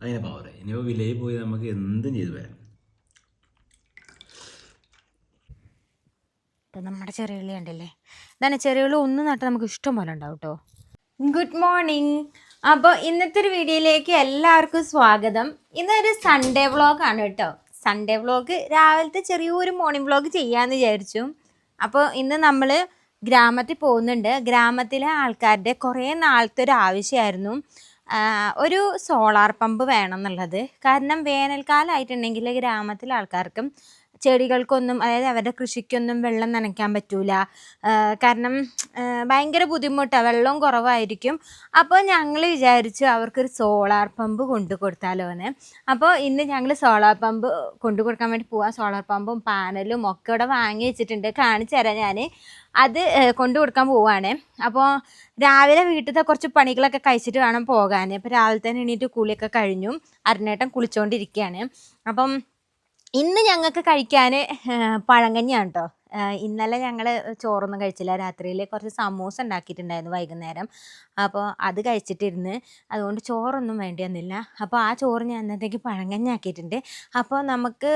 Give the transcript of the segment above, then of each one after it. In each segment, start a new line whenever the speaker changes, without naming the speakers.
അതിനെ പവർ ഇനിയിപ്പോൾ വിലയിൽ പോയി നമുക്ക് എന്തും ചെയ്തു വരാം.
ഇപ്പം നമ്മുടെ ചെറിയുള്ളി ഉണ്ടല്ലേ ഇതാണ് ചെറിയുള്ളി ഒന്ന് നട്ട് നമുക്ക് ഇഷ്ടം പോലെ ഉണ്ടാവും കേട്ടോ ഗുഡ് മോർണിംഗ് അപ്പോൾ ഇന്നത്തെ ഒരു വീഡിയോയിലേക്ക് എല്ലാവർക്കും സ്വാഗതം. ഇന്നൊരു സൺഡേ വ്ളോഗാണ് കേട്ടോ സൺഡേ വ്ളോഗ് രാവിലത്തെ ചെറിയൊരു മോർണിംഗ് വ്ളോഗ് ചെയ്യാമെന്ന് വിചാരിച്ചു. അപ്പോൾ ഇന്ന് നമ്മൾ ഗ്രാമത്തിൽ പോകുന്നുണ്ട്. ഗ്രാമത്തിലെ ആൾക്കാരുടെ കുറേ നാളത്തെ ഒരു ആവശ്യമായിരുന്നു. ഒരു സോളാർ പമ്പ് വേണം എന്നുള്ളത്. കാരണം വേനൽക്കാലമായിട്ടുണ്ടെങ്കിൽ ഗ്രാമത്തിലെ ആൾക്കാർക്കും ചെടികൾക്കൊന്നും അതായത് അവരുടെ കൃഷിക്കൊന്നും വെള്ളം നനയ്ക്കാൻ പറ്റൂല. കാരണം ഭയങ്കര ബുദ്ധിമുട്ടാണ് വെള്ളവും കുറവായിരിക്കും. അപ്പോൾ ഞങ്ങൾ വിചാരിച്ചു അവർക്കൊരു സോളാർ പമ്പ് കൊണ്ടു കൊടുത്താലോ എന്ന് അപ്പോൾ ഇന്ന് ഞങ്ങൾ സോളാർ പമ്പ് കൊണ്ടു കൊടുക്കാൻ വേണ്ടി പോവാം. സോളാർ പമ്പും പാനലും ഒക്കെ ഇവിടെ വാങ്ങി വെച്ചിട്ടുണ്ട്. കാണിച്ചു തരാം ഞാൻ അത് കൊണ്ടു കൊടുക്കാൻ പോവുകയാണ് അപ്പോൾ രാവിലെ വീട്ടിലത്തെ കുറച്ച് പണികളൊക്കെ കഴിച്ചിട്ട് വേണം പോകാൻ അപ്പോൾ രാവിലെ തന്നെ എണീറ്റ് കുളിയൊക്കെ കഴിഞ്ഞു. അരുണേട്ടൻ കുളിച്ചുകൊണ്ടിരിക്കുകയാണ് അപ്പം ഇന്ന് ഞങ്ങൾക്ക് കഴിക്കാൻ പഴങ്കഞ്ഞിയാണ് കേട്ടോ ഇന്നലെ ഞങ്ങൾ ചോറൊന്നും കഴിച്ചില്ല. രാത്രിയിൽ കുറച്ച് സമൂസ ഉണ്ടാക്കിയിട്ടുണ്ടായിരുന്നു വൈകുന്നേരം. അപ്പോൾ അത് കഴിച്ചിട്ടിരുന്ന് അതുകൊണ്ട് ചോറൊന്നും വേണ്ടി അപ്പോൾ ആ ചോറ് ഞാൻ അന്നത്തേക്ക് പഴങ്കഞ്ഞാക്കിയിട്ടുണ്ട്. അപ്പോൾ നമുക്ക്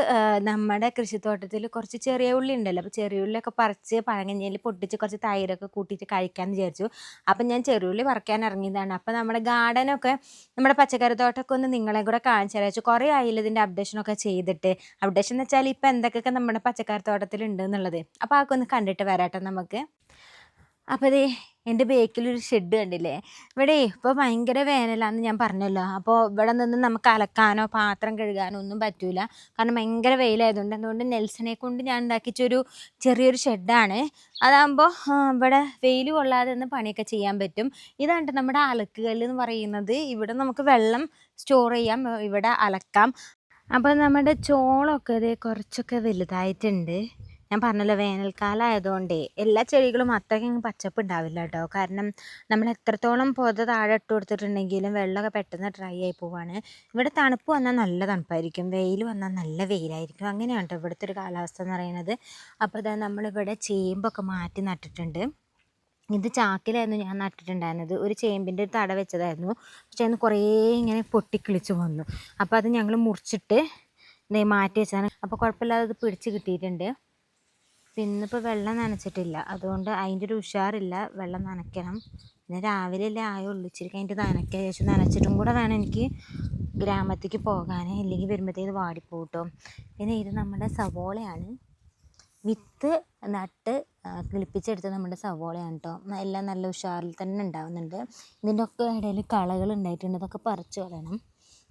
നമ്മുടെ കൃഷിത്തോട്ടത്തിൽ കുറച്ച് ചെറിയ ഉള്ളി ഉണ്ടല്ലോ. അപ്പോൾ ചെറിയ ഉള്ളിയൊക്കെ പറിച്ച് പഴങ്കഞ്ഞിയിൽ പൊട്ടിച്ച് കുറച്ച് തൈരൊക്കെ കൂട്ടിയിട്ട് കഴിക്കാമെന്ന് വിചാരിച്ചു. അപ്പം ഞാൻ ചെറിയ ഉള്ളി പറിക്കാൻ ഇറങ്ങിയതാണ്. അപ്പോൾ നമ്മുടെ ഗാർഡനൊക്കെ നമ്മുടെ പച്ചക്കറി തോട്ടമൊക്കെ ഒന്ന് നിങ്ങളെ കൂടെ കാണിച്ചു തരാച്ചു കുറേ ആയില്ല ഇതിന്റെ അപ്ഡേഷനൊക്കെ ചെയ്തിട്ട്? അപ്ഡേഷൻ എന്ന് വെച്ചാൽ ഇപ്പോൾ എന്തൊക്കെയൊക്കെ നമ്മുടെ പച്ചക്കറി തോട്ടത്തിൽ ഉണ്ട് എന്നുള്ളത്. അപ്പോൾ അതൊക്കെ ഒന്ന് കണ്ടിട്ട് വരാട്ടോ നമുക്ക്. അപ്പോൾ അതേ എന്റെ ബേക്കിലൊരു ഷെഡ് കണ്ടില്ലേ? ഇവിടെ ഇപ്പോൾ ഭയങ്കര വേനലാന്ന് ഞാൻ പറഞ്ഞല്ലോ. അപ്പോൾ ഇവിടെ നിന്ന് നമുക്ക് അലക്കാനോ പാത്രം കഴുകാനോ ഒന്നും പറ്റൂല. കാരണം ഭയങ്കര വെയിലായതുകൊണ്ട്. അതുകൊണ്ട് നെൽസനെ കൊണ്ട് ഞാൻ ഉണ്ടാക്കിച്ചൊരു ചെറിയൊരു ഷെഡാണ് അതാകുമ്പോൾ ഇവിടെ വെയിൽ കൊള്ളാതെ നിന്ന് പണിയൊക്കെ ചെയ്യാൻ പറ്റും. ഇതാണ് നമ്മുടെ അലക്കുകല്ല് എന്ന് പറയുന്നത്. ഇവിടെ നമുക്ക് വെള്ളം സ്റ്റോർ ചെയ്യാം. ഇവിടെ അലക്കാം. അപ്പോൾ നമ്മുടെ ചോളമൊക്കെ ഇത് കുറച്ചൊക്കെ വലുതായിട്ടുണ്ട്. ഞാൻ പറഞ്ഞല്ലോ വേനൽക്കാലം ആയതുകൊണ്ടേ എല്ലാ ചെടികളും അത്രയ്ക്കും പച്ചപ്പ് ഉണ്ടാവില്ല കേട്ടോ. കാരണം നമ്മൾ എത്രത്തോളം പൊത താഴെ ഇട്ട് കൊടുത്തിട്ടുണ്ടെങ്കിലും വെള്ളമൊക്കെ പെട്ടെന്ന് ഡ്രൈ ആയി പോവാണ്. ഇവിടെ തണുപ്പ് വന്നാൽ നല്ല തണുപ്പായിരിക്കും. വെയിൽ വന്നാൽ നല്ല വെയിലായിരിക്കും. അങ്ങനെയാണ് കേട്ടോ ഇവിടുത്തെ ഒരു കാലാവസ്ഥ എന്ന് പറയുന്നത്. അപ്പോൾ ഇതാ നമ്മളിവിടെ ചേമ്പൊക്കെ മാറ്റി നട്ടിട്ടുണ്ട്. ഇത് ചാക്കിലായിരുന്നു ഞാൻ നട്ടിട്ടുണ്ടായിരുന്നത്. ഒരു ചേമ്പിന്റെ ഒരു തട വെച്ചതായിരുന്നു. പക്ഷേ അന്ന് കുറേ ഇങ്ങനെ പൊട്ടിക്കിളിച്ച് വന്നു. അപ്പോൾ അത് ഞങ്ങൾ മുറിച്ചിട്ട് മാറ്റി വെച്ചതാണ്. അപ്പോൾ കുഴപ്പമില്ലാതെ അത് പിടിച്ച് കിട്ടിയിട്ടുണ്ട്. പിന്നെ ഇപ്പോൾ വെള്ളം നനച്ചിട്ടില്ല. അതുകൊണ്ട് അതിന്റെ ഒരു ഉഷാറില്ല വെള്ളം നനയ്ക്കണം. പിന്നെ രാവിലെ അല്ലേ ആയുള്ളൂ. ഇച്ചിരി കഴിഞ്ഞിട്ട് നനയ്ക്കാൻ ശേഷം നനച്ചിട്ടും കൂടെ വേണം എനിക്ക് ഗ്രാമത്തേക്ക് പോകാൻ ഇല്ലെങ്കിൽ വരുമ്പോഴത്തേക്ക് വാടിപ്പോട്ടോ പിന്നെ ഇത് നമ്മുടെ സവോളയാണ്. വിത്ത് നട്ട് കിളിപ്പിച്ചെടുത്ത നമ്മുടെ സവോളയാണ് കേട്ടോ എല്ലാം നല്ല ഉഷാറിൽ തന്നെ ഉണ്ടാവുന്നുണ്ട്. ഇതിന്റെ ഒക്കെ ഇടയിൽ കളകൾ ഉണ്ടായിട്ടുണ്ട്. അതൊക്കെ പറിച്ചു കളയണം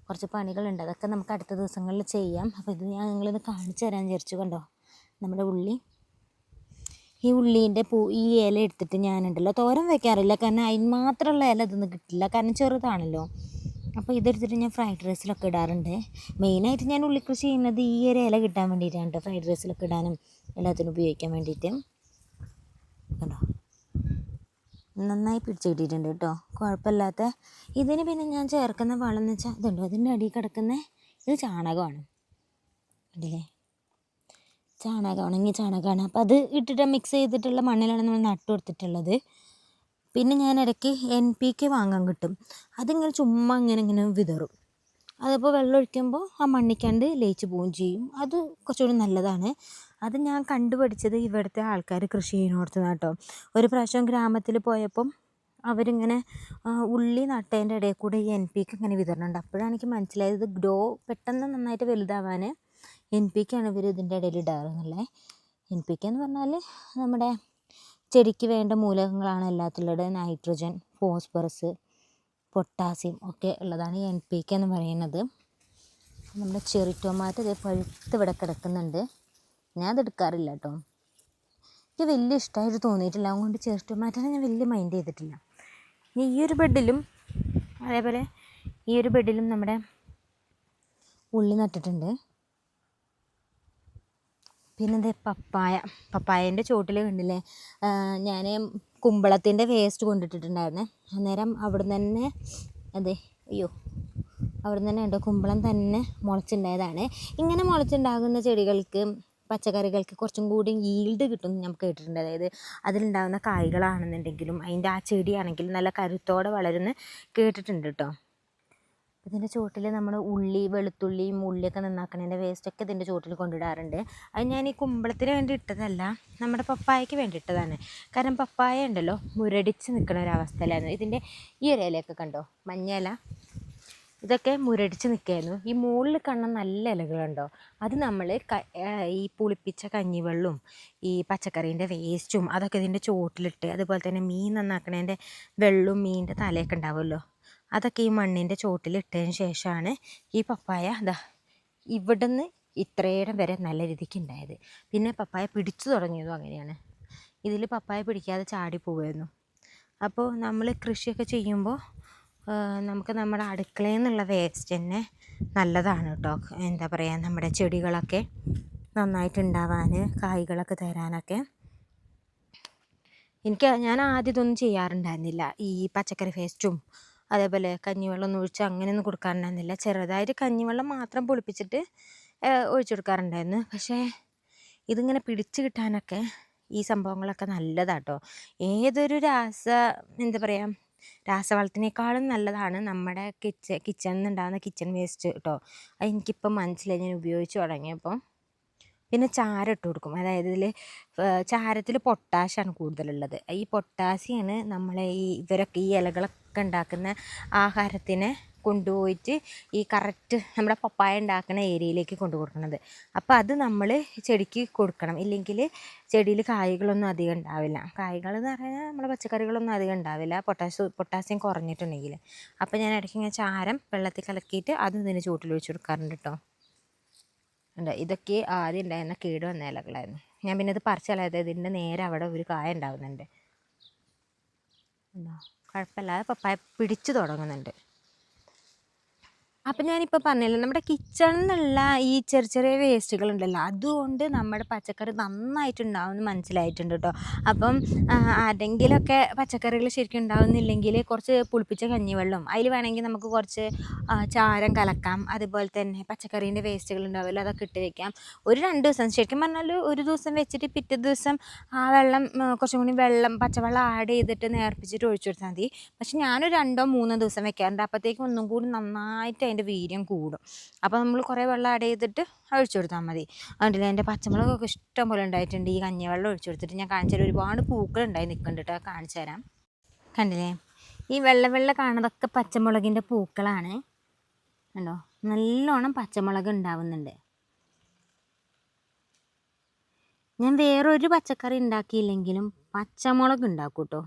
കുറച്ച് പണികളുണ്ട്. അതൊക്കെ നമുക്ക് അടുത്ത ദിവസങ്ങളിൽ ചെയ്യാം. അപ്പോൾ ഇത് ഞാൻ നിങ്ങളിത് കാണിച്ചു തരാൻ വിചാരിച്ചു കണ്ടോ? നമ്മുടെ ഉള്ളി. ഈ ഉള്ളീന്റെ പൂ ഈ ഇല എടുത്തിട്ട് ഞാനുണ്ടല്ലോ തോരൻ വെക്കാറില്ല. കാരണം അതിന് മാത്രമുള്ള ഇല ഇതൊന്നും കിട്ടില്ല. കാരണം ചെറുതാണല്ലോ. അപ്പോൾ ഇതെടുത്തിട്ട് ഞാൻ ഫ്രൈഡ് റൈസിലൊക്കെ ഇടാറുണ്ട്. മെയിനായിട്ട് ഞാൻ ഉള്ളി കൃഷി ചെയ്യുന്നത് ഈ ഒരു ഇല കിട്ടാൻ വേണ്ടിയിട്ടാണ് ഫ്രൈഡ് റൈസിലൊക്കെ ഇടാനും എല്ലാത്തിനും ഉപയോഗിക്കാൻ വേണ്ടിയിട്ട്. കണ്ടോ? നന്നായി പിടിച്ച് കിട്ടിയിട്ടുണ്ട് കേട്ടോ കുഴപ്പമില്ലാത്ത ഇതിന് പിന്നെ ഞാൻ ചേർക്കുന്ന വളം എന്ന് വെച്ചാൽ ഇതുണ്ടോ? അതിന്റെ അടിയിൽ കിടക്കുന്ന ഇത് ചാണകമാണ്. കണ്ടില്ലേ ചാണകം ഉണങ്ങിയ ചാണകമാണ്. അപ്പോൾ അത് ഇട്ടിട്ട് മിക്സ് ചെയ്തിട്ടുള്ള മണ്ണിലാണ് നമ്മൾ നട്ടു കൊടുത്തിട്ടുള്ളത്. പിന്നെ ഞാൻ ഇടയ്ക്ക് എൻ പി കെ വാങ്ങാൻ കിട്ടും. അതിങ്ങനെ ചുമ്മാ ഇങ്ങനെ ഇങ്ങനെ വിതറും. അതിപ്പോൾ വെള്ളം ഒഴിക്കുമ്പോൾ ആ മണ്ണിക്കാണ്ട് ലയിച്ച് പോവുകയും ചെയ്യും. അത് കുറച്ചുകൂടി നല്ലതാണ്. അത് ഞാൻ കണ്ടുപഠിച്ചത് ഇവിടുത്തെ ആൾക്കാർ കൃഷി ചെയ്യുന്നിടത്തുനിന്ന് കേട്ടോ ഒരു പ്രാവശ്യം ഗ്രാമത്തിൽ പോയപ്പം അവരിങ്ങനെ ഉള്ളി നട്ടതിന്റെ ഇടയിൽ കൂടെ ഈ എൻ പി ഇങ്ങനെ വിതരണുണ്ട് അപ്പോഴാണ് എനിക്ക് മനസ്സിലായത് ഗ്രോ പെട്ടെന്ന് നന്നായിട്ട് വലുതാവാൻ എൻ പി കെ ആണ് ഇവർ ഇതിന്റെ ഇടയിൽ ഇടാറുള്ളത്. എൻ പി കെ എന്ന് പറഞ്ഞാൽ നമ്മുടെ ചെടിക്ക് വേണ്ട മൂലകങ്ങളാണ് എല്ലാത്തിലുള്ളത് നൈട്രജൻ ഫോസ്ഫറസ് പൊട്ടാസ്യം ഒക്കെ ഉള്ളതാണ് എൻ പി കെ എന്ന് പറയുന്നത്. നമ്മുടെ ചെറി ടൊമാറ്റോ ഇത് പഴുത്ത് ഇവിടെ കിടക്കുന്നുണ്ട്. ഞാൻ അത് എടുക്കാറില്ല കേട്ടോ. എനിക്ക് വലിയ ഇഷ്ടമായിട്ട് തോന്നിയിട്ടില്ല. അതുകൊണ്ട് ചെറി ടൊമാറ്റോനെ ഞാൻ വലിയ മൈൻഡ് ചെയ്തിട്ടില്ല. ഇനി ഈ ഒരു ബെഡിലും അതേപോലെ ഈ ഒരു ബെഡിലും നമ്മുടെ ഉള്ളി നട്ടിട്ടുണ്ട്. പിന്നെ ദേ പപ്പായ. പപ്പായേന്റെ ചോട്ടിൽ കണ്ടില്ലേ? ഞാൻ കുമ്പളത്തിന്റെ വേസ്റ്റ് കൊണ്ടിട്ടിട്ടുണ്ടായിരുന്നേ. അന്നേരം അവിടെ തന്നെ അതെ അയ്യോ അവിടെ തന്നെ ഉണ്ടോ കുമ്പളം തന്നെ മുളച്ചുണ്ടായതാണ് ഇങ്ങനെ മുളച്ചുണ്ടാകുന്ന ചെടികൾക്ക് പച്ചക്കറികൾക്ക് കുറച്ചും കൂടി ഈൽഡ് കിട്ടും നമുക്ക് കേട്ടിട്ടുണ്ട്. അതായത് അതിലുണ്ടാകുന്ന കായ്കളാണെന്നുണ്ടെങ്കിലും അതിന്റെ ആ ചെടിയാണെങ്കിലും നല്ല കരുത്തോടെ വളരുന്ന കേട്ടിട്ടുണ്ട് കേട്ടോ. ഇതിന്റെ ചുവട്ടിൽ നമ്മൾ ഉള്ളി വെളുത്തുള്ളിയും ഉള്ളിയൊക്കെ നന്നാക്കണതിന്റെ വേസ്റ്റൊക്കെ ഇതിന്റെ ചുവട്ടിൽ കൊണ്ടിടാറുണ്ട്. അത് ഞാൻ ഈ കുമ്പളത്തിന് വേണ്ടി ഇട്ടതല്ല നമ്മുടെ പപ്പായയ്ക്ക് വേണ്ടി ഇട്ടതാണ്. കാരണം പപ്പായ ഉണ്ടല്ലോ മുരടിച്ച് നിൽക്കുന്ന ഒരവസ്ഥയിലായിരുന്നു ഇതിന്റെ ഈ ഒരു ഇലയൊക്കെ കണ്ടോ? മഞ്ഞ ഇല. ഇതൊക്കെ മുരടിച്ച് നിൽക്കുകയായിരുന്നു. ഈ മുകളിൽ കാണുന്ന നല്ല ഇലകളുണ്ടോ അത് നമ്മൾ ഈ പുളിപ്പിച്ച കഞ്ഞിവെള്ളവും ഈ പച്ചക്കറീന്റെ വേസ്റ്റും അതൊക്കെ ഇതിന്റെ ചോട്ടിലിട്ട് അതുപോലെ തന്നെ മീൻ നന്നാക്കണേന്റെ വെള്ളവും മീനിന്റെ തലയൊക്കെ ഉണ്ടാവുമല്ലോ. അതൊക്കെ ഈ മണ്ണിന്റെ ചോട്ടിലിട്ടതിന് ശേഷമാണ് ഈ പപ്പായ അതാ ഇവിടുന്ന് ഇത്രയിടം വരെ നല്ല രീതിക്ക് ഉണ്ടായത്. പിന്നെ പപ്പായ പിടിച്ചു തുടങ്ങിയതും അങ്ങനെയാണ്. ഇതിൽ പപ്പായ പിടിക്കാതെ ചാടി പോവായിരുന്നു അപ്പോൾ നമ്മൾ കൃഷിയൊക്കെ ചെയ്യുമ്പോൾ നമുക്ക് നമ്മുടെ അടുക്കളയിൽ നിന്നുള്ള വേസ്റ്റ് തന്നെ നല്ലതാണ് കേട്ടോ. എന്താ പറയുക നമ്മുടെ ചെടികളൊക്കെ നന്നായിട്ട് ഉണ്ടാവാൻ കായ്കളൊക്കെ തരാനൊക്കെ. എനിക്ക് ഞാൻ ആദ്യം ഇതൊന്നും ചെയ്യാറുണ്ടായിരുന്നില്ല. ഈ പച്ചക്കറി വേസ്റ്റും അതേപോലെ കഞ്ഞിവെള്ളം ഒന്നും ഒഴിച്ച് അങ്ങനെയൊന്നും കൊടുക്കാറുണ്ടായിരുന്നില്ല. ചെറുതായിട്ട് കഞ്ഞിവെള്ളം മാത്രം പൊളിപ്പിച്ചിട്ട് ഒഴിച്ച് കൊടുക്കാറുണ്ടായിരുന്നു. പക്ഷേ ഇതിങ്ങനെ പിടിച്ച് കിട്ടാനൊക്കെ ഈ സംഭവങ്ങളൊക്കെ നല്ലതാട്ടോ. ഏതൊരു രാസ എന്താ പറയുക രാസവളത്തിനേക്കാളും നല്ലതാണ് നമ്മുടെ കിച്ചൺ കിച്ചണിൽ നിന്നുണ്ടാകുന്ന കിച്ചൺ വേസ്റ്റ് കേട്ടോ അത് എനിക്കിപ്പം മനസ്സിലായി. ഞാൻ ഉപയോഗിച്ച് തുടങ്ങിയപ്പോൾ പിന്നെ ചാരം ഇട്ട് കൊടുക്കും. അതായത് ഇതിൽ ചാരത്തിൽ പൊട്ടാഷ്യാണ് കൂടുതലുള്ളത്. ഈ പൊട്ടാസ്യമാണ് നമ്മളെ ഈ ഇവരൊക്കെ ഈ ഇലകളൊക്കെ ഉണ്ടാക്കുന്ന ആഹാരത്തിനെ കൊണ്ടുപോയിട്ട് ഈ കറക്റ്റ് നമ്മുടെ പപ്പായ ഉണ്ടാക്കുന്ന ഏരിയയിലേക്ക് കൊണ്ടു കൊടുക്കുന്നത് അപ്പോൾ അത് നമ്മൾ ചെടിക്ക് കൊടുക്കണം. ഇല്ലെങ്കിൽ ചെടിയിൽ കായ്കളൊന്നും അധികം ഉണ്ടാവില്ല. കായ്കൾ എന്ന് പറഞ്ഞാൽ നമ്മുടെ പച്ചക്കറികളൊന്നും അധികം ഉണ്ടാവില്ല. പൊട്ടാസ്യം പൊട്ടാസ്യം കുറഞ്ഞിട്ടുണ്ടെങ്കിൽ. അപ്പോൾ ഞാൻ ഇടയ്ക്ക് ഇങ്ങനെ ചാരം വെള്ളത്തിൽ കലക്കിയിട്ട് അതും ഇതിന് ചൂട്ടിൽ ഒഴിച്ച് കൊടുക്കാറുണ്ട് കേട്ടോ. ഉണ്ട്. ഇതൊക്കെ ആദ്യം ഉണ്ടായിരുന്ന കേട് വന്ന ഇലകളായിരുന്നു. ഞാൻ പിന്നെ ഇത് പറിച്ചല്ലാതെ ഇതിന്റെ നേരെ അവിടെ ഒരു കായ ഉണ്ടാവുന്നുണ്ട്. ഉണ്ടോ? കുഴപ്പമില്ലാതെ പപ്പായ പിടിച്ചു തുടങ്ങുന്നുണ്ട്. അപ്പം ഞാനിപ്പോൾ പറഞ്ഞില്ലേ നമ്മുടെ കിച്ചണിൽ ഈ ചെറിയ ചെറിയ വേസ്റ്റുകളുണ്ടല്ലോ അതുകൊണ്ട് നമ്മുടെ പച്ചക്കറി നന്നായിട്ടുണ്ടാവും എന്ന് മനസ്സിലായിട്ടുണ്ട് കേട്ടോ അപ്പം ആരെങ്കിലുമൊക്കെ പച്ചക്കറികൾ ശരിക്കും ഉണ്ടാവുന്നില്ലെങ്കിൽ കുറച്ച് പുളിപ്പിച്ച കഞ്ഞിവെള്ളം അതിൽ വേണമെങ്കിൽ നമുക്ക് കുറച്ച് ചാരം കലക്കാം അതുപോലെ തന്നെ പച്ചക്കറീന്റെ വേസ്റ്റുകൾ ഉണ്ടാവുമല്ലോ അതൊക്കെ ഇട്ട് വെക്കാം. ഒരു രണ്ട് ദിവസം ശരിക്കും പറഞ്ഞാൽ ഒരു ദിവസം വെച്ചിട്ട് പിറ്റേ ദിവസം ആ വെള്ളം കുറച്ചും കൂടി വെള്ളം പച്ചവെള്ളം ആഡ് ചെയ്തിട്ട് നേർപ്പിച്ചിട്ട് ഒഴിച്ചു കൊടുത്താൽ മതി. പക്ഷെ ഞാനൊരു രണ്ടോ മൂന്നോ ദിവസം വെക്കാറുണ്ട് അപ്പോഴത്തേക്കും ഒന്നും കൂടി നന്നായിട്ട് അതിന്റെ വീര്യം കൂടും. അപ്പോൾ നമ്മൾ കുറേ വെള്ളം ആഡ് ചെയ്തിട്ട് ഒഴിച്ചു കൊടുത്താൽ മതി. അതുകൊണ്ടില്ല എന്റെ പച്ചമുളകൊക്കെ ഇഷ്ടം പോലെ ഉണ്ടായിട്ടുണ്ട്. ഈ കഞ്ഞിവെള്ളം ഒഴിച്ചു കൊടുത്തിട്ട് ഞാൻ കാണിച്ചു തരാം. ഒരുപാട് പൂക്കൾ ഉണ്ടായി നിൽക്കുന്നുണ്ട് കേട്ടോ. കാണിച്ചു തരാം. കണ്ടില്ലേ? ഈ വെള്ള വെള്ള കാണുന്നതൊക്കെ പച്ചമുളകിന്റെ പൂക്കളാണ്. കണ്ടോ? നല്ലോണം പച്ചമുളക് ഉണ്ടാവുന്നുണ്ട്. ഞാൻ വേറൊരു പച്ചക്കറി ഉണ്ടാക്കിയില്ലെങ്കിലും പച്ചമുളക് ഉണ്ടാക്കും കേട്ടോ.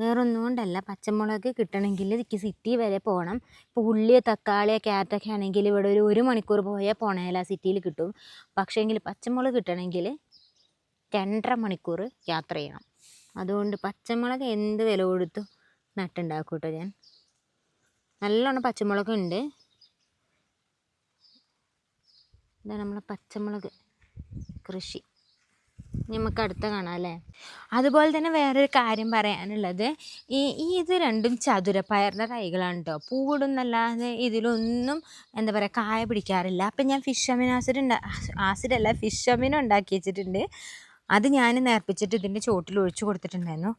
വേറൊന്നും കൊണ്ടല്ല. പച്ചമുളക് കിട്ടണമെങ്കിൽ എനിക്ക് സിറ്റി വരെ പോകണം ഇപ്പോൾ ഉള്ളി തക്കാളി ക്യാരറ്റൊക്കെ ആണെങ്കിൽ ഇവിടെ ഒരു ഒരു മണിക്കൂർ പോയാൽ പോണേല സിറ്റിയിൽ കിട്ടും. പക്ഷേങ്കിൽ പച്ചമുളക് കിട്ടണമെങ്കിൽ രണ്ടര മണിക്കൂർ യാത്ര ചെയ്യണം. അതുകൊണ്ട് പച്ചമുളക് എന്ത് വില കൊടുത്തു നട്ടുണ്ടാക്കും കേട്ടോ ഞാൻ. നല്ലോണം പച്ചമുളക് ഉണ്ട്. ഇതാണ് നമ്മളെ പച്ചമുളക് കൃഷി. നമുക്ക് അടുത്ത കാണാം അല്ലേ? അതുപോലെ തന്നെ വേറൊരു കാര്യം പറയാനുള്ളത് ഈ ഈ ഇത് രണ്ടും ചതുരപ്പയറിന്റെ തൈകളാണ് കേട്ടോ പൂവിടുന്നല്ലാതെ ഇതിലൊന്നും എന്താ പറയുക കായ പിടിക്കാറില്ല. അപ്പം ഞാൻ ഫിഷ് അമിനോ ആസിഡ് ഉണ്ടാ ആസിഡ് അല്ല ഫിഷ് അമിനോ ഉണ്ടാക്കി വെച്ചിട്ടുണ്ട്. അത് ഞാൻ നേർപ്പിച്ചിട്ട് ഇതിന്റെ ചോട്ടിൽ ഒഴിച്ചു കൊടുത്തിട്ടുണ്ടായിരുന്നു.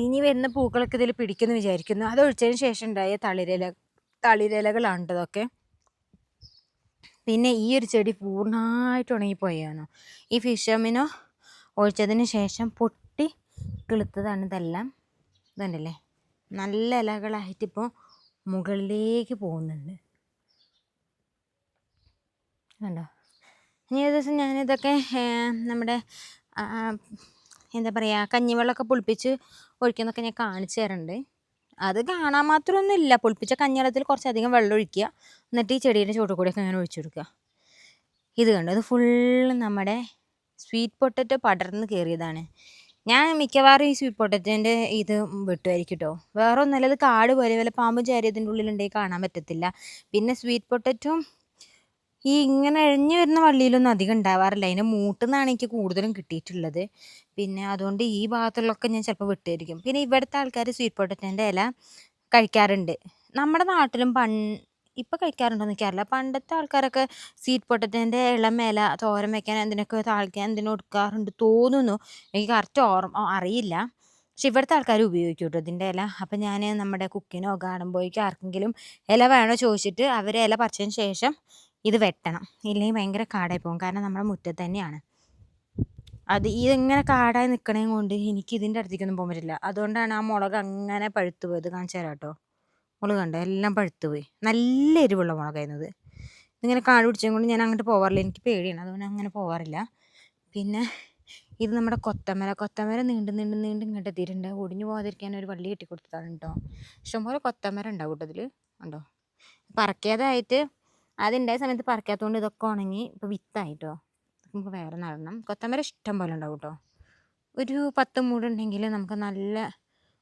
ഇനി വരുന്ന പൂക്കളൊക്കെ ഇതിൽ പിടിക്കുമെന്ന് വിചാരിക്കുന്നു. അത് ഒഴിച്ചതിന് ശേഷം ഉണ്ടായ തളിരില തളിരിലകളാണ് ഇതൊക്കെ. പിന്നെ ഈ ഒരു ചെടി പൂർണമായിട്ട് ഉണങ്ങിപ്പോയാണ് ഈ ഫിഷമിനോ ഒഴിച്ചതിന് ശേഷം പൊട്ടി കിളുത്തതാണ് ഇതെല്ലാം. ഇതുണ്ടല്ലേ? നല്ല ഇലകളായിട്ടിപ്പോൾ മുകളിലേക്ക് പോകുന്നുണ്ട്. കണ്ടോ? ഇനി ഒരു ദിവസം ഞാനിതൊക്കെ നമ്മുടെ എന്താ പറയുക കഞ്ഞിവെള്ളമൊക്കെ പുളിപ്പിച്ച് ഒഴിക്കുന്നതൊക്കെ ഞാൻ കാണിച്ചു തരുന്നുണ്ട് അത് കാണാൻ മാത്രമൊന്നും ഇല്ല പൊളിപ്പിച്ച കഞ്ഞിവെള്ളത്തിൽ കുറച്ചധികം വെള്ളം ഒഴിക്കുക. എന്നിട്ട് ഈ ചെടീന്റെ ചുവട്ടിൽ കൂടെയൊക്കെ അങ്ങനെ ഒഴിച്ചു കൊടുക്കുക. ഇത് കണ്ടു? അത് ഫുള്ള് നമ്മുടെ സ്വീറ്റ് പൊട്ടറ്റോ പടർന്ന് കയറിയതാണ്. ഞാൻ മിക്കവാറും ഈ സ്വീറ്റ് പൊട്ടറ്റോന്റെ ഇത് വെട്ടുമായിരിക്കും കേട്ടോ വേറെ ഒന്നുമല്ല ഇത് കാട് പോലെ വല്ല പാമ്പും ചാരിയതിന്റെ ഉള്ളിലുണ്ടെങ്കിൽ കാണാൻ പറ്റത്തില്ല. പിന്നെ സ്വീറ്റ് പൊട്ടറ്റോ ഈ ഇങ്ങനെ ഇഴഞ്ഞു വരുന്ന വള്ളിയിലൊന്നും അധികം ഉണ്ടാവാറില്ല. അതിന്റെ മൂട്ടിൽ നിന്നാണ് എനിക്ക് കൂടുതലും കിട്ടിയിട്ടുള്ളത്. പിന്നെ അതുകൊണ്ട് ഈ ഭാഗത്തുള്ളൊക്കെ ഞാൻ ചിലപ്പോൾ വിട്ടായിരിക്കും പിന്നെ ഇവിടുത്തെ ആൾക്കാർ സ്വീറ്റ് പൊട്ടറ്റോന്റെ ഇല കഴിക്കാറുണ്ട്. നമ്മുടെ നാട്ടിലും പൺ ഇപ്പം കഴിക്കാറുണ്ടോ എന്ന് എനിക്കറിയില്ല. പണ്ടത്തെ ആൾക്കാരൊക്കെ പൊട്ടറ്റോന്റെ ഇളം മേല തോരൻ വെക്കാൻ എന്തിനൊക്കെ താളിക്കാൻ എന്തിനും എടുക്കാറുണ്ട് തോന്നുന്നു. എനിക്ക് കറക്റ്റ് ഓർമ്മ അറിയില്ല. പക്ഷെ ഇവിടുത്തെ ആൾക്കാർ ഉപയോഗിക്കും ഇതിന്റെ ഇല? അപ്പം ഞാൻ നമ്മുടെ കുക്കിനോ ഗാർഡൻ ബോയ്ക്കോ ആർക്കെങ്കിലും ഇല വേണോ ചോദിച്ചിട്ട് അവർ ഇല പറിച്ചതിന് ശേഷം ഇത് വെട്ടണം. ഇല്ലെങ്കിൽ ഭയങ്കര കാടായി പോകും. കാരണം നമ്മുടെ മുറ്റത്ത് തന്നെയാണ്. അത് ഇതിങ്ങനെ കാടായി നിൽക്കണേ കൊണ്ട് എനിക്ക് ഇതിന്റെ അടുത്തേക്കൊന്നും പോകാൻ പറ്റില്ല. അതുകൊണ്ടാണ് ആ മുളക് അങ്ങനെ പഴുത്തു പോയത്. കാണിച്ചു തരാം കേട്ടോ. മുളക് കണ്ടോ? എല്ലാം പഴുത്തു പോയി. നല്ല എരിവുള്ള മുളകായിരുന്നത് ഇതിങ്ങനെ കാട് പിടിച്ചത് കൊണ്ട് ഞാൻ അങ്ങോട്ട് പോകാറില്ല എനിക്ക് പേടിയാണ്. അതുകൊണ്ട് അങ്ങനെ പോകാറില്ല പിന്നെ ഇത് നമ്മുടെ കൊത്തമര. കൊത്തമര നീണ്ട് നീണ്ട് നീണ്ട് ഇങ്ങോട്ട് എത്തിയിട്ടുണ്ട്. ഒടിഞ്ഞു പോകാതിരിക്കാൻ ഒരു വള്ളി കെട്ടി കൊടുത്തതാണ് കേട്ടോ. ഇഷ്ടംപോലെ കൊത്തമര ഉണ്ടാവും കേട്ടോ ഇതിൽ ഉണ്ടോ പറക്കാതായിട്ട് അതുണ്ടായ സമയത്ത് പറിക്കാത്തതുകൊണ്ട് ഇതൊക്കെ ഉണങ്ങി ഇപ്പോൾ വിത്തായിട്ടോ നമുക്ക് വേറെ നടണം കൊത്തമര ഇഷ്ടം പോലെ ഉണ്ടാവും കേട്ടോ ഒരു പത്ത് മൂടുണ്ടെങ്കിൽ നമുക്ക് നല്ല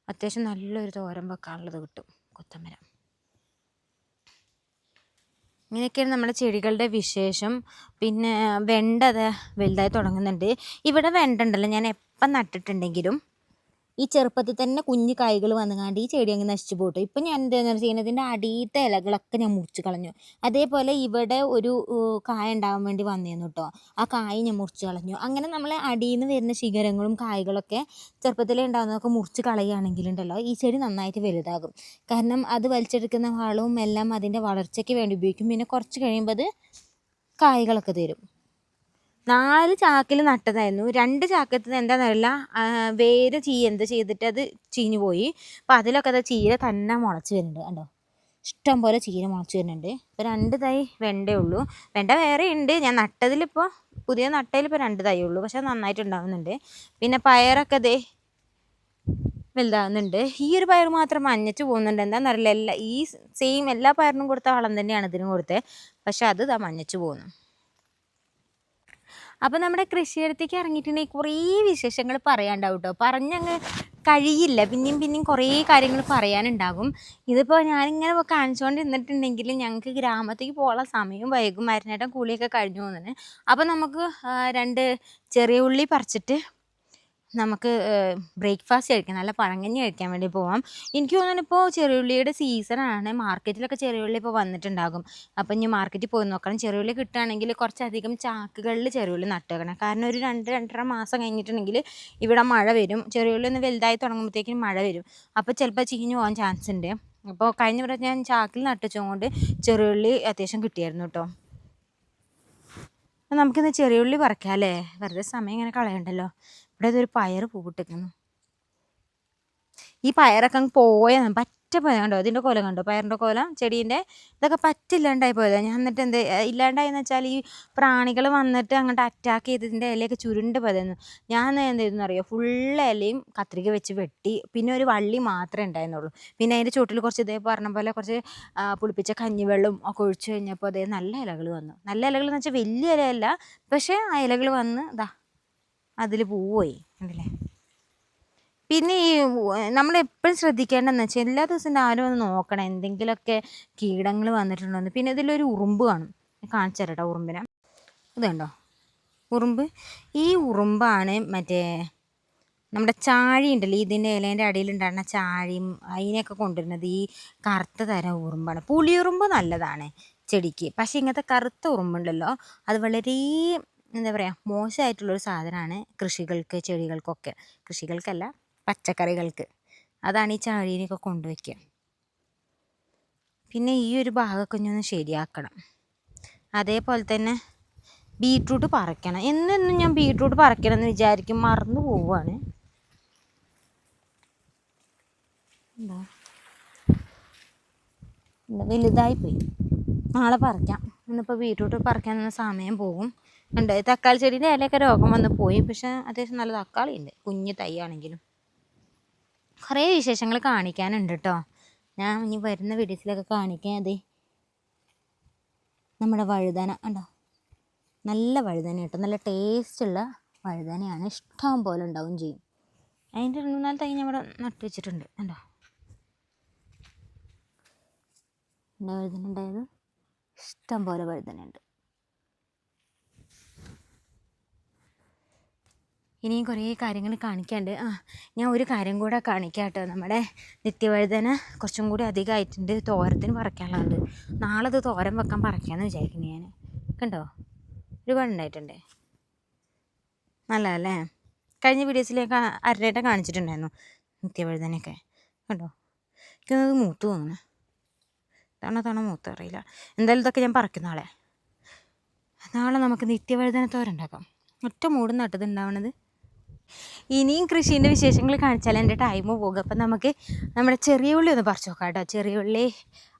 അത്യാവശ്യം നല്ലൊരു തോരൻ വെക്കാനുള്ളത് കിട്ടും കൊത്തമര. ഇങ്ങനെയൊക്കെയാണ് നമ്മുടെ ചെടികളുടെ വിശേഷം. പിന്നെ വെണ്ട അത് വലുതായി തുടങ്ങുന്നുണ്ട്. ഇവിടെ വെണ്ട ഉണ്ടല്ലോ. ഞാൻ എപ്പം നട്ടിട്ടുണ്ടെങ്കിലും ഈ ചെറുപ്പത്തിൽ തന്നെ കുഞ്ഞു കായ്കൾ വന്നുകാണ്ട് ഈ ചെടി അങ്ങ് നശിച്ചു പോട്ടു ഇപ്പം ഞാൻ എന്താണെന്ന് ചെയ്യുന്നത്? ഇതിന്റെ അടിയിലത്തെ ഇലകളൊക്കെ ഞാൻ മുറിച്ച് കളഞ്ഞു. അതേപോലെ ഇവിടെ ഒരു കായ ഉണ്ടാവാൻ വേണ്ടി വന്നിരുന്നു കേട്ടോ ആ കായ ഞാൻ മുറിച്ച് കളഞ്ഞു. അങ്ങനെ നമ്മൾ അടിയിൽ നിന്ന് വരുന്ന ശിഖരങ്ങളും കായ്കളൊക്കെ ചെറുപ്പത്തിലേ ഉണ്ടാകുന്നതൊക്കെ മുറിച്ച് കളയുകയാണെങ്കിലുണ്ടല്ലോ ഈ ചെടി നന്നായിട്ട് വലുതാകും. കാരണം അത് വലിച്ചെടുക്കുന്ന വളവും എല്ലാം അതിന്റെ വളർച്ചയ്ക്ക് വേണ്ടി ഉപയോഗിക്കും. പിന്നെ കുറച്ച് കഴിയുമ്പോൾ അത് കായ്കളൊക്കെ തരും. നാല് ചാക്കിൽ നട്ടതായിരുന്നു. രണ്ട് ചാക്കത്തിൽ നല്ല വേര് ചീ എന്ത് ചെയ്തിട്ട് അത് ചീഞ്ഞു പോയി. അപ്പം അതിലൊക്കെ അത് ചീര തന്നെ മുളച്ച് വരുന്നുണ്ട് കണ്ടോ? ഇഷ്ടം പോലെ ചീര മുളച്ച് വരുന്നുണ്ട്. ഇപ്പോൾ രണ്ട് തൈ വെണ്ടേ ഉള്ളൂ. വെണ്ട വേറെ ഉണ്ട്. ഞാൻ നട്ടതിലിപ്പോൾ പുതിയ നട്ടയിൽ ഇപ്പോൾ രണ്ട് തൈ ഉള്ളൂ. പക്ഷെ നന്നായിട്ട് ഉണ്ടാവുന്നുണ്ട്. പിന്നെ പയറൊക്കെ ദേ വലുതാകുന്നുണ്ട് ഈ ഒരു പയർ മാത്രം മഞ്ഞച്ച് പോകുന്നുണ്ട്. എന്താണെന്നറിയില്ല എല്ലാ ഈ സെയിം എല്ലാ പയറിനും കൊടുത്ത വളം തന്നെയാണ് ഇതിനും കൊടുത്തത് പക്ഷെ അത് മഞ്ഞച്ച് പോകുന്നു. അപ്പോൾ നമ്മുടെ കൃഷിയിടത്തേക്ക് ഇറങ്ങിയിട്ടുണ്ടെങ്കിൽ കുറേ വിശേഷങ്ങൾ പറയാനുണ്ടാവും കേട്ടോ പറഞ്ഞങ്ങ് കഴിയില്ല. പിന്നെയും പിന്നെയും കുറേ കാര്യങ്ങൾ പറയാനുണ്ടാകും ഇതിപ്പോൾ ഞാനിങ്ങനെ കാണിച്ചുകൊണ്ട് നിന്നിട്ടുണ്ടെങ്കിൽ ഞങ്ങൾക്ക് ഗ്രാമത്തേക്ക് പോകാനുള്ള സമയം വൈകും. മരുന്നേട്ടം കൂലിയൊക്കെ കഴിഞ്ഞു പോകുന്നതിന് അപ്പോൾ നമുക്ക് രണ്ട് ചെറിയ ഉള്ളി പറിച്ചിട്ട് നമുക്ക് ബ്രേക്ക്ഫാസ്റ്റ് കഴിക്കാം നല്ല പഴങ്കഞ്ഞി കഴിക്കാൻ വേണ്ടി പോവാം. എനിക്ക് തോന്നുന്നു ഇപ്പോൾ ചെറിയുള്ളിയുടെ സീസണാണ് മാർക്കറ്റിലൊക്കെ ചെറിയുള്ളി ഇപ്പോൾ വന്നിട്ടുണ്ടാകും. അപ്പം ഇനി മാർക്കറ്റിൽ പോയി നോക്കണം. ചെറിയുള്ളി കിട്ടുകയാണെങ്കിൽ കുറച്ചധികം ചാക്കുകളിൽ ചെറിയുള്ളി നട്ട് വെക്കണം. കാരണം ഒരു രണ്ട് രണ്ടര മാസം കഴിഞ്ഞിട്ടുണ്ടെങ്കിൽ ഇവിടെ മഴ വരും. ചെറിയുള്ളി ഒന്ന് വലുതായി തുടങ്ങുമ്പോഴത്തേക്കും മഴ വരും. അപ്പോൾ ചിലപ്പോൾ ചീഞ്ഞു പോകാൻ ചാൻസ് ഉണ്ട്. അപ്പോൾ കഴിഞ്ഞ പ്രാവശ്യം ഞാൻ ചാക്കിൽ നട്ടുവെച്ചുകൊണ്ട് ചെറിയുള്ളി അത്യാവശ്യം കിട്ടിയായിരുന്നു കേട്ടോ. നമുക്കിന്ന് ചെറിയുള്ളി പറിക്കാം അല്ലേ? വെറുതെ സമയം ഇങ്ങനെ കളയണ്ടല്ലോ. ഇവിടെ ഇതൊരു പയർ പൂവിട്ടിരിക്കുന്നു. ഈ പയറൊക്കെ അങ്ങ് പോയതാണ് പറ്റ പോയ കണ്ടോ? ഇതിന്റെ കോല കണ്ടോ? പയറിന്റെ കോലം ചെടീന്റെ ഇതൊക്കെ പറ്റില്ലാണ്ടായി പോയതാണ് ഞാൻ എന്നിട്ട് എന്ത് ഇല്ലാണ്ടായെന്ന് വെച്ചാൽ ഈ പ്രാണികൾ വന്നിട്ട് അങ്ങോട്ട് അറ്റാക്ക് ചെയ്ത് ഇതിന്റെ ഇലയൊക്കെ ചുരുണ്ട് പോയതെന്ന് ഞാൻ എന്ത് ചെയ്തെന്ന് അറിയോ? ഫുള്ള് ഇലയും കത്രിക വെച്ച് വെട്ടി പിന്നെ ഒരു വള്ളി മാത്രമേ ഉണ്ടായിരുന്നുള്ളൂ. പിന്നെ അതിന്റെ ചുവട്ടിൽ കുറച്ച് ഇതേ പറഞ്ഞ പോലെ കുറച്ച് പുളിപ്പിച്ച കഞ്ഞിവെള്ളം ഒക്കെ ഒഴിച്ചു കഴിഞ്ഞപ്പോൾ അതേ നല്ല ഇലകൾ വന്നു. നല്ല ഇലകൾ എന്ന് വെച്ചാൽ വലിയ ഇലയല്ല പക്ഷേ ആ ഇലകൾ വന്ന് ഇതാ അതിൽ പോവുമേ കണ്ടില്ലേ പിന്നെ ഈ നമ്മൾ എപ്പോഴും ശ്രദ്ധിക്കേണ്ടതെന്ന് വെച്ചാൽ എല്ലാ ദിവസവും രാവിലെ ഒന്ന് നോക്കണം എന്തെങ്കിലുമൊക്കെ കീടങ്ങൾ വന്നിട്ടുണ്ടോയെന്ന് പിന്നെ ഇതിലൊരു ഉറുമ്പ് കാണും. ഞാൻ കാണിച്ചു തരാം ഉറുമ്പിനെ. ഇത് കണ്ടോ? ഉറുമ്പ്. ഈ ഉറുമ്പാണ് മറ്റേ നമ്മുടെ ചാഴി ഉണ്ടല്ലോ ഇതിന്റെ ഇലേന്റെ അടിയിലുണ്ടാകുന്ന ചാഴിയും അതിനെയൊക്കെ കൊണ്ടുവരുന്നത് ഈ കറുത്ത തരം ഉറുമ്പാണ്. പുളിയുറുമ്പ് നല്ലതാണ് ചെടിക്ക്. പക്ഷേ ഇങ്ങനത്തെ കറുത്ത ഉറുമ്പുണ്ടല്ലോ അത് വളരെ എന്താ പറയുക മോശമായിട്ടുള്ളൊരു സാധനമാണ് കൃഷികൾക്ക് ചെടികൾക്കൊക്കെ. കൃഷികൾക്കല്ല പച്ചക്കറികൾക്ക്. അതാണ് ഈ ചാഴീനെയൊക്കെ കൊണ്ടുവയ്ക്കുക. പിന്നെ ഈ ഒരു ഭാഗമൊക്കെ ഒന്ന് ശരിയാക്കണം. അതേപോലെ തന്നെ ബീട്രൂട്ട് പറിക്കണം. എന്നെന്നും ഞാൻ ബീട്രൂട്ട് പറിക്കണം എന്ന് വിചാരിക്കും. മറന്നു പോവുകയാണ് എന്താ? എന്താ വലുതായി പോയി നാളെ പറിക്കാം. ഇന്നിപ്പോൾ ബീട്രൂട്ട് പറിക്കാൻ സമയം പോകും. ഉണ്ട്. തക്കാളി ചെടീന്റെ ഇലയൊക്കെ രോഗം വന്ന് പോയി. പക്ഷെ അത്യാവശ്യം നല്ല തക്കാളി ഉണ്ട് കുഞ്ഞ് തൈ ആണെങ്കിലും കുറേ വിശേഷങ്ങൾ കാണിക്കാനുണ്ട് കേട്ടോ ഞാൻ ഇനി വരുന്ന വീഡിയോസിലൊക്കെ കാണിക്കാൻ അതെ നമ്മുടെ വഴുതന ഉണ്ടോ? നല്ല വഴുതന കേട്ടോ. നല്ല ടേസ്റ്റുള്ള വഴുതനയാണ്. ഇഷ്ടം പോലെ ഉണ്ടാവും ചെയ്യും. അതിന്റെ രണ്ട് മൂന്നാൽ തൈ ഞാൻ ഇവിടെ നട്ടു വെച്ചിട്ടുണ്ട്. ഉണ്ടോ? വഴുതന ഉണ്ടായത്? ഇഷ്ടം പോലെ വഴുതനയുണ്ട്. ഇനിയും കുറേ കാര്യങ്ങൾ കാണിക്കാണ്ട്. ആ ഞാൻ ഒരു കാര്യം കൂടെ കാണിക്കാം കേട്ടോ നമ്മുടെ നിത്യവഴുതന കുറച്ചും കൂടി അധികമായിട്ടുണ്ട്. തോരത്തിന് പറിക്കാനുള്ളത് നാളെ ഇത് തോരൻ വെക്കാൻ പറിക്കാമെന്ന് വിചാരിക്കുന്നു ഞാൻ. കണ്ടോ? ഒരുപാട് ഉണ്ടായിട്ടുണ്ട്. നല്ലതല്ലേ? കഴിഞ്ഞ വീഡിയോസിലേക്ക് അരട്ട കാണിച്ചിട്ടുണ്ടായിരുന്നു നിത്യവഴുതനൊക്കെ കണ്ടോ? എനിക്കത് മൂത്ത് തോന്നുന്നു. തവണ തവണ മൂത്ത് അറിയില്ല. എന്തായാലും ഇതൊക്കെ ഞാൻ പറിക്കും നാളെ. നാളെ നമുക്ക് നിത്യവഴുതന തോരൻ ഉണ്ടാക്കാം. ഒറ്റ മൂട് നട്ടത് ഉണ്ടാവണത്. ഇനിയും കൃഷീന്റെ വിശേഷങ്ങൾ കാണിച്ചാൽ എന്റെ ടൈം പോകും. അപ്പം നമുക്ക് നമ്മുടെ ചെറിയ ഉള്ളി ഒന്ന് പറിച്ചു നോക്കാം കേട്ടോ. ചെറിയ ഉള്ളി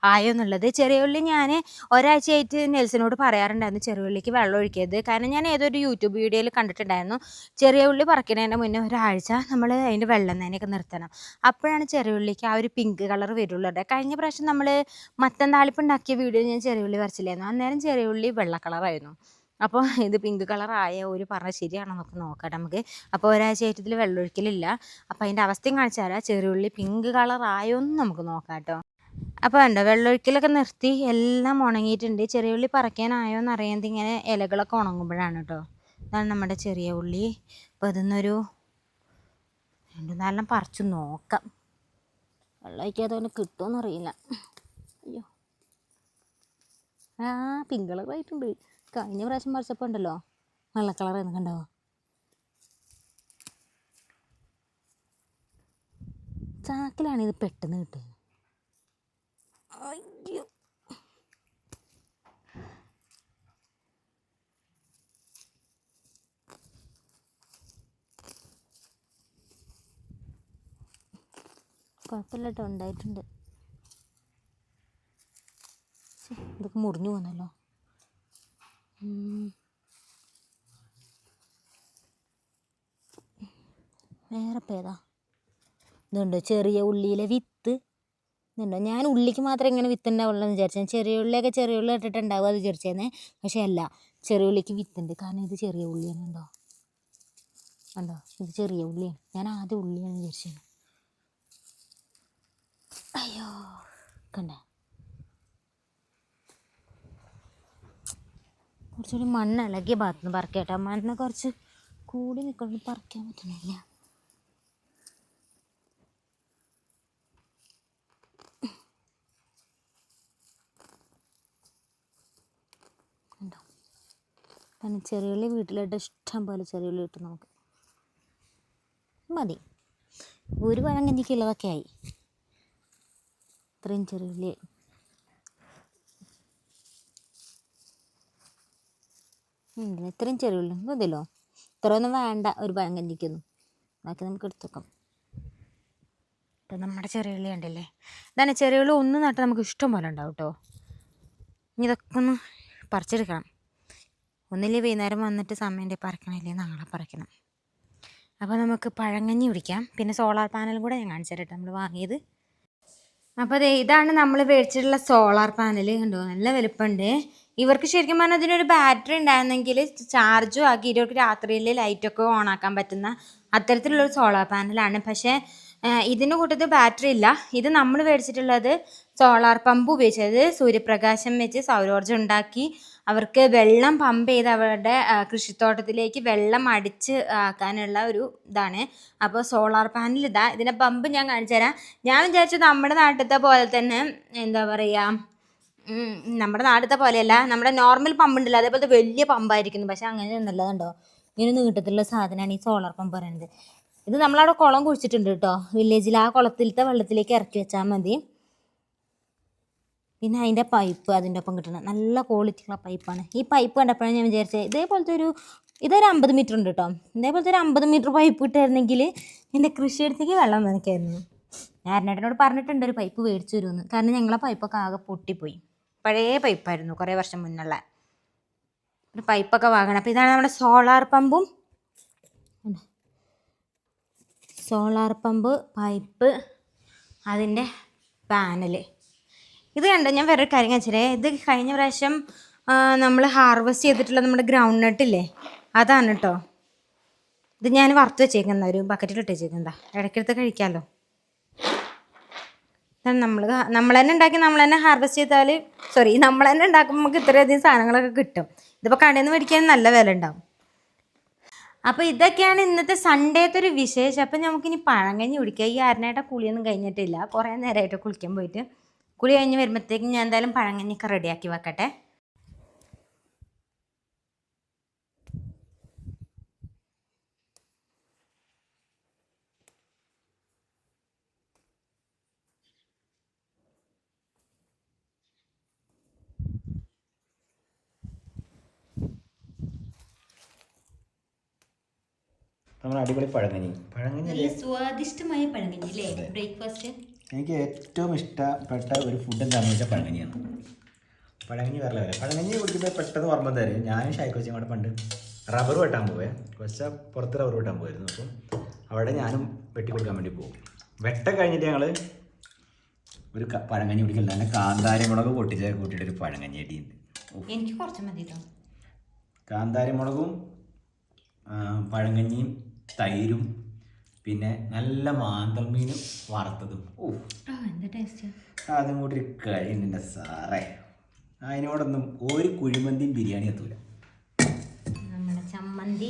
ആയോ എന്നുള്ളത്. ചെറിയ ഉള്ളി ഞാൻ ഒരാഴ്ചയായിട്ട് നെൽസിനോട് പറയാറുണ്ടായിരുന്നു ചെറിയ ഉള്ളിക്ക് വെള്ളം ഒഴിക്കരുത്. കാരണം ഞാൻ ഏതൊരു യൂട്യൂബ് വീഡിയോയിൽ കണ്ടിട്ടുണ്ടായിരുന്നു. ചെറിയ ഉള്ളി പറിക്കുന്നതിന്റെ മുന്നേ ഒരാഴ്ച നമ്മൾ അതിന്റെ വെള്ളം തന്നെയൊക്കെ നിർത്തണം. അപ്പോഴാണ് ചെറിയ ഉള്ളിക്ക് ആ ഒരു പിങ്ക് കളർ വരുള്ളൂ കഴിഞ്ഞ പ്രാവശ്യം നമ്മൾ മത്തൻ താളിപ്പ് ഉണ്ടാക്കിയ വീഡിയോ ഞാൻ ചെറിയ ഉള്ളി പറിച്ചില്ലായിരുന്നു. അന്നേരം ചെറിയ ഉള്ളി വെള്ള കളറായിരുന്നു അപ്പോൾ ഇത് പിങ്ക് കളറായ ഒരു പറഞ്ഞ ശരിയാണോ നമുക്ക് നോക്കാം നമുക്ക്. അപ്പോൾ ഒരാഴ്ചയായിട്ട് വെള്ളമൊഴിക്കലില്ല. അപ്പോൾ അതിന്റെ അവസ്ഥയും കാണിച്ചു തരാം. ചെറിയുള്ളി പിങ്ക് കളറായോ എന്ന് നമുക്ക് നോക്കാം കേട്ടോ അപ്പോൾ വേണ്ട വെള്ളമൊഴിക്കലൊക്കെ നിർത്തി. എല്ലാം ഉണങ്ങിയിട്ടുണ്ട്. ചെറിയ ഉള്ളി പറിക്കാനായോ എന്ന് അറിയാതെ ഇങ്ങനെ ഇലകളൊക്കെ ഉണങ്ങുമ്പോഴാണ് കേട്ടോ ഇതാണ് നമ്മുടെ ചെറിയ ഉള്ളി. അപ്പോൾ ഇതിന്നൊരു രണ്ടു നാലെണ്ണം പറിച്ചു നോക്കാം. വെള്ളമൊഴിക്കാതെ അവന് കിട്ടുമെന്നറിയില്ല അയ്യോ. ആ പിങ്ക് കളറായിട്ടുണ്ട്. കഴിഞ്ഞ പ്രാവശ്യം പറിച്ചപ്പോൾ ഉണ്ടല്ലോ. വെള്ള കളറായിരുന്നു കണ്ടോ? ചാക്കിലാണ് ഇത് പെട്ടെന്ന് കിട്ടുന്നത് അയ്യോ. ഉണ്ടായിട്ടുണ്ട്. ഇതൊക്കെ മുറിഞ്ഞു പോന്നല്ലോ. ഉം. വേറെ ഇപ്പം ഏതാ? ഇതുണ്ട് ചെറിയ ഉള്ളിയിലെ വിത്ത്. ഇതുണ്ടോ? ഞാൻ ഉള്ളിക്ക് മാത്രമേ ഇങ്ങനെ വിത്ത് ഉണ്ടാവുള്ളൂ എന്ന് വിചാരിച്ചത് ചെറിയ ഉള്ളിയൊക്കെ ചെറിയ ഉള്ളി ഇട്ടിട്ടുണ്ടാവുക അത് വിചാരിച്ചേനെ പക്ഷേ അല്ല ചെറിയ ഉള്ളിക്ക് വിത്തുണ്ട്. കാരണം ഇത് ചെറിയ ഉള്ളിയാണ് ഉണ്ടോ ഉണ്ടോ ഇത് ചെറിയ ഉള്ളിയാണ്. ഞാൻ ആദ്യം ഉള്ളിയാണ് വിചാരിച്ചത്. അയ്യോ. കണ്ട? കുറച്ചുകൂടി മണ്ണ് ഇളകിയ ഭാഗത്ത് നിന്ന് കേട്ടോ മണ്ണ് കുറച്ച് കൂടി നിൽക്കുന്നത് പറിക്കാൻ പറ്റണില്ല ഉണ്ടോ കാരണം ചെറിയുള്ളി വീട്ടിലിട്ട് ഇഷ്ടം പോലെ ചെറിയുള്ളി കിട്ടും നമുക്ക്. മതി. ഒരു പഴം കഞ്ഞിക്കുള്ളതൊക്കെ ആയി. ഇത്രയും ചെറിയുള്ളി ഇത്രയും ചെറിയുള്ളി. മതിയല്ലോ? ഇത്രയൊന്നും വേണ്ട. ഒരു പഴം കഞ്ഞിക്കൊന്നും. ബാക്കി നമുക്ക് എടുത്തേക്കാം ഇപ്പം നമ്മുടെ ചെറിയുള്ളി ഉണ്ടല്ലേ ഇതാണ് ചെറിയുള്ളി ഒന്ന് നട്ട് നമുക്ക് ഇഷ്ടം പോലെ ഉണ്ടാവും കേട്ടോ. ഇനി ഇതൊക്കെ ഒന്ന് പറിച്ചെടുക്കണം. ഒന്നില്ലേ വൈകുന്നേരം വന്നിട്ട് സമയന്റെ പറിക്കണില്ലേ നാളെ പറിക്കണം. അപ്പോൾ നമുക്ക് പഴങ്ങഞ്ഞി കുടിക്കാം. പിന്നെ സോളാർ പാനലും കൂടെ ഞാൻ കാണിച്ചു തരട്ടെ നമ്മൾ വാങ്ങിയത്. അപ്പോൾ അതെ ഇതാണ് നമ്മൾ മേടിച്ചിട്ടുള്ള സോളാർ പാനൽ കണ്ടോ? നല്ല വലുപ്പമുണ്ട്. ഇവർക്ക് ശരിക്കും പറഞ്ഞാൽ അതിനൊരു ബാറ്ററി ഉണ്ടായിരുന്നെങ്കിൽ ചാർജും ആക്കി ഇവർക്ക് രാത്രിയിൽ ലൈറ്റൊക്കെ ഓൺ ആക്കാൻ പറ്റുന്ന അത്തരത്തിലുള്ളൊരു സോളാർ പാനലാണ്. പക്ഷേ ഇതിന് കൂട്ടത്തിൽ ബാറ്ററി ഇല്ല. ഇത് നമ്മൾ മേടിച്ചിട്ടുള്ളത് സോളാർ പമ്പ് ഉപയോഗിച്ചത് സൂര്യപ്രകാശം വെച്ച് സൗരോർജം ഉണ്ടാക്കി അവർക്ക് വെള്ളം പമ്പ് ചെയ്ത് അവരുടെ കൃഷിത്തോട്ടത്തിലേക്ക് വെള്ളം അടിച്ച് ആക്കാനുള്ള ഒരു ഇതാണ്. അപ്പോൾ സോളാർ പാനൽ ഇതാ. ഇതിന്റെ പമ്പ് ഞാൻ കാണിച്ചു തരാം ഞാൻ വിചാരിച്ചു നമ്മുടെ നാട്ടിലത്തെ പോലെ തന്നെ എന്താ പറയുക നമ്മുടെ നാട്ടിലത്തെ പോലെയല്ല. നമ്മുടെ നോർമൽ പമ്പ് ഉണ്ടല്ലോ അതേപോലത്തെ വലിയ പമ്പായിരിക്കുന്നു പക്ഷെ അങ്ങനെയൊന്നുമല്ല കണ്ടോ ഇങ്ങനെ നീട്ടത്തിലുള്ള സാധനമാണ് ഈ സോളാർ പമ്പ് പറയുന്നത് ഇത് നമ്മളവിടെ കുളം കുഴിച്ചിട്ടുണ്ട് കേട്ടോ. വില്ലേജിൽ ആ കുളത്തിലത്തെ വെള്ളത്തിലേക്ക് ഇറക്കി വെച്ചാൽ മതി. പിന്നെ അതിന്റെ പൈപ്പ് അതിന്റെ ഒപ്പം കിട്ടണം. നല്ല ക്വാളിറ്റിയുള്ള പൈപ്പാണ് ഈ പൈപ്പ് കണ്ടപ്പോഴാണ് ഞാൻ വിചാരിച്ചത് ഇതേപോലത്തെ ഒരു ഇതൊരു അമ്പത് മീറ്റർ ഉണ്ട് കേട്ടോ. ഇതേപോലത്തെ ഒരു അമ്പത് മീറ്റർ പൈപ്പ് ഇട്ടായിരുന്നെങ്കിൽ എന്റെ കൃഷിയിടത്തേക്ക് വെള്ളം നനയ്ക്കായിരുന്നു ഞാൻ അരണേട്ടനോട് പറഞ്ഞിട്ടുണ്ട് ഒരു പൈപ്പ് മേടിച്ചു തരുമെന്ന്. കാരണം ഞങ്ങളെ പൈപ്പൊക്കെ ആകെ പൊട്ടിപ്പോയി. പഴയ പൈപ്പായിരുന്നു കുറേ വർഷം മുന്നുള്ള. ഒരു പൈപ്പൊക്കെ വാങ്ങണം. അപ്പോൾ ഇതാണ് നമ്മുടെ സോളാർ പമ്പും. സോളാർ പമ്പ് പൈപ്പ് അതിന്റെ പാനൽ ഇത് കണ്ട? ഞാൻ വേറൊരു കാര്യം കാണിച്ചേ ഇത് കഴിഞ്ഞ പ്രാവശ്യം നമ്മൾ ഹാർവെസ്റ്റ് ചെയ്തിട്ടുള്ള നമ്മുടെ ഗ്രൗണ്ട് നട്ടില്ലേ അതാണ് കേട്ടോ ഇത് ഞാൻ വറുത്ത് വെച്ചേക്കുന്ന ഒരു ബക്കറ്റിൽ ഇട്ട് വെച്ചേക്കുന്നതാ. ഇടയ്ക്കെടുത്ത് കഴിക്കാമല്ലോ നമ്മൾ നമ്മൾ തന്നെ ഉണ്ടാക്കി നമ്മൾ തന്നെ ഹാർവെസ്റ്റ് ചെയ്താൽ സോറി നമ്മൾ തന്നെ ഉണ്ടാക്കുമ്പോൾ നമുക്ക് ഇത്രയധികം സാധനങ്ങളൊക്കെ കിട്ടും. ഇതിപ്പോൾ കടയിൽ നിന്ന് മേടിക്കാൻ നല്ല വില ഉണ്ടാവും. അപ്പോൾ ഇതൊക്കെയാണ് ഇന്നത്തെ സൺഡേത്തെ ഒരു വിശേഷം. അപ്പം നമുക്കിനി പഴങ്കഞ്ഞി കുടിക്കുക ഈ അരനായിട്ട് കുളിയൊന്നും കഴിഞ്ഞിട്ടില്ല. കുറേ നേരമായിട്ട് കുളിക്കാൻ പോയിട്ട്. കുളി കഴിഞ്ഞ് വരുമ്പോഴത്തേക്കും ഞാൻ എന്തായാലും പഴങ്കഞ്ഞിയൊക്കെ റെഡിയാക്കി വെക്കട്ടെ.
നമ്മൾ അടിപൊളി പഴങ്കഞ്ഞി പഴങ്കഞ്ഞി
നല്ല സ്വാദിഷ്ടമായ പഴങ്കഞ്ഞി അല്ലേ? ബ്രേക്ക്ഫാസ്റ്റ്?
എനിക്ക് ഏറ്റവും ഇഷ്ടപ്പെട്ട ഒരു ഫുഡ് എന്താണെന്ന് വെച്ചാൽ പഴങ്കഞ്ഞിയാണ് പഴങ്കഞ്ഞി വരല വരെ പഴങ്കഞ്ഞി കുടിക്കുമ്പോൾ പെട്ടെന്ന് ഓർമ്മ തരും ഞാനും ഷായ്ക്കോച്ചും കൂടെ പണ്ട് റബ്ബർ വെട്ടാൻ പോവേ. കൊച്ച പുറത്ത് റബ്ബർ വെട്ടാൻ പോയിരുന്നു അപ്പം അവിടെ ഞാനും വെട്ടി കൊടുക്കാൻ വേണ്ടി പോകും വെട്ട കഴിഞ്ഞിട്ട് ഞങ്ങൾ ഒരു പഴങ്ങനി പഴങ്കഞ്ഞി കുടിക്കില്ല അതിന്റെ കാന്താരി മുളക് പൊട്ടിച്ച കൂട്ടിയിട്ട് ഒരു അടിയുണ്ട് ഉഫ്.
എനിക്ക് കുറച്ച് മതി
കാന്താരി മുളകും ആ, പഴങ്കഞ്ഞിയും തൈരും പിന്നെ നല്ല മാന്തൽമീനും വറുത്തതും. ഓ. അതും കൂടി കഴിയുന്നുണ്ട് സാറേ. അതിനോടൊന്നും ഒരു കുഴിമന്തിയും ബിരിയാണി എത്തൂല.
നമ്മുടെ ചമ്മന്തി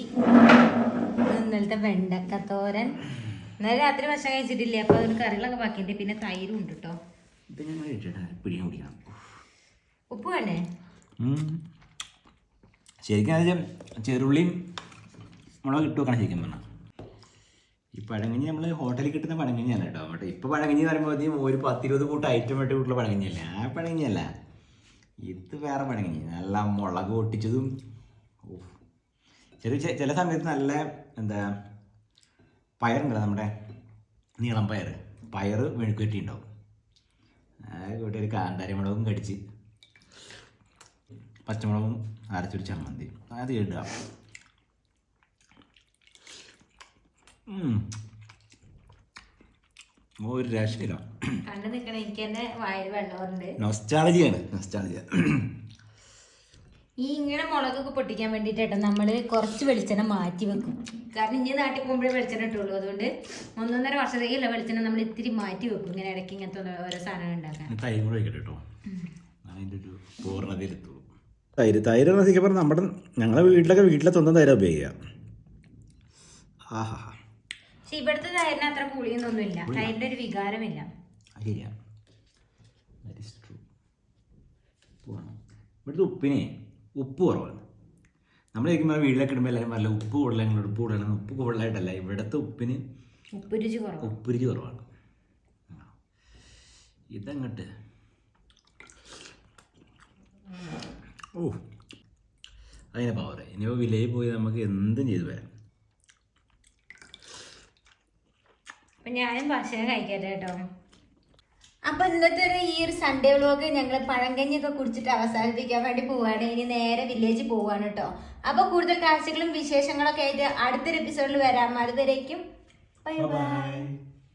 ഇന്നലത്തെ വെണ്ടക്കത്തോരൻ ഇന്നലെ രാത്രി ഭക്ഷണം കഴിച്ചിട്ടില്ലേ? അപ്പോൾ അതിന് കറികളൊക്കെ ബാക്കിയുണ്ട്. പിന്നെ തൈരും ഉണ്ട് കേട്ടോ
ഇത് ഞങ്ങൾ ഇട്ടിട്ട് ബിരിയാണി കുടിക്കണം.
ഉപ്പ് വേണേ
ഉം. ശരിക്കും അത് ചെറുള്ളിയും മുളക് ഇട്ട് വെക്കണം ശരിക്കും പറഞ്ഞാൽ ഈ പഴങ്കഞ്ഞി നമ്മൾ ഹോട്ടലിൽ കിട്ടുന്ന പഴങ്കഞ്ഞിയല്ല കേട്ടോ മറ്റേ ഇപ്പോൾ പഴങ്കഞ്ഞി എന്ന് പറയുമ്പോൾ ഒരു പത്തിരുപത് കൂട്ടം ഐറ്റം ഇട്ട് കൂട്ടുള്ള പഴങ്കഞ്ഞിയല്ല? ആ പഴങ്കഞ്ഞിയല്ല. ഇത് വേറെ പഴങ്കഞ്ഞി. നല്ല മുളക് പൊട്ടിച്ചതും. ചെറിയ ചില സമയത്ത് നല്ല എന്താ പയറുണ്ടല്ലോ നമ്മുടെ നീളം പയർ പയർ മെഴുക്കുവറ്റി ഉണ്ടാവും. ആ കൂട്ടി ഒരു കാന്താരി മുളകും കടിച്ച് പച്ചമുളകും അരച്ചൊരു ചമ്മന്തി. അത് ഇടുക. ഒരു രക്ഷയില്ല
കണ്ടു നിൽക്കണ എനിക്ക് തന്നെ വായിൽ വെള്ളമുണ്ട്
നൊസ്റ്റാളജിയാണ് നൊസ്റ്റാളജിയ
ഈ ഇങ്ങനെ മുളകൊക്കെ പൊട്ടിക്കാൻ വേണ്ടിയിട്ടാണ് നമ്മൾ കുറച്ച് വെളിച്ചെണ്ണ മാറ്റി വെക്കും. കാരണം ഇനി നാട്ടിൽ പോകുമ്പോഴേ വെളിച്ചെണ്ണ ഇട്ടുള്ളൂ. അതുകൊണ്ട് ഒന്നൊന്നര വർഷത്തേക്കുള്ള വെളിച്ചെണ്ണ നമ്മൾ ഇത്തിരി മാറ്റി വെക്കും. ഇങ്ങനെ ഇടയ്ക്ക് ഇങ്ങനത്തെ ഓരോ സാധനങ്ങൾ ഉണ്ടാക്കാൻ.
തൈര് കൂടെ വയ്ക്കട്ടെ കേട്ടോ. അതിന്റെ ഒരു പൂർണതയിലെത്തുള്ളൂ തൈര് തൈര് എന്ന് നമ്മുടെ ഞങ്ങളെ വീട്ടിലൊക്കെ വീട്ടിലെ സ്വന്തം തൈര ഉപയോഗിക്കുക. ആഹാ
പക്ഷെ ഇവിടുത്തെ തൈരിന് അത്ര തൈരിന്റെ ഒരു വികാരമില്ല.
ഉപ്പിനെ ഉപ്പ് കുറവാണ്. നമ്മൾ ചോദിക്കുമ്പോൾ വീട്ടിലൊക്കെ ഇടുമ്പോൾ എല്ലാവരും നല്ല ഉപ്പ് കൂടുതലാണ് ഉപ്പ് കൂടുതലാണ് ഉപ്പ് കൂടുതലായിട്ടല്ല ഇവിടുത്തെ ഉപ്പിന്
ഉപ്പുരുചി കുറവ്.
ഉപ്പ് രുചി കുറവാണ്. ഇതങ്ങട്ട്. ഓ. അതിനെ പവർ ഇനിയിപ്പോൾ വിലയിൽ പോയി നമുക്ക് എന്തും ചെയ്തു വരാം.
അപ്പൊ ഞാനും ഭക്ഷണം കഴിക്കട്ടെ കേട്ടോ. അപ്പൊ ഇന്നത്തെ ഒരു ഈ ഒരു സൺഡേ വ്ലോഗ് ഞങ്ങൾ പഴങ്കഞ്ഞൊക്കെ കുടിച്ചിട്ട് അവസാനിപ്പിക്കാൻ വേണ്ടി പോവാണ്. ഇനി നേരെ വില്ലേജ് പോവാണ് കേട്ടോ. അപ്പൊ കൂടുതൽ കാഴ്ചകളും വിശേഷങ്ങളൊക്കെ ആയിട്ട് അടുത്തൊരു എപ്പിസോഡിൽ വരാം. അതുവരേക്കും. Bye bye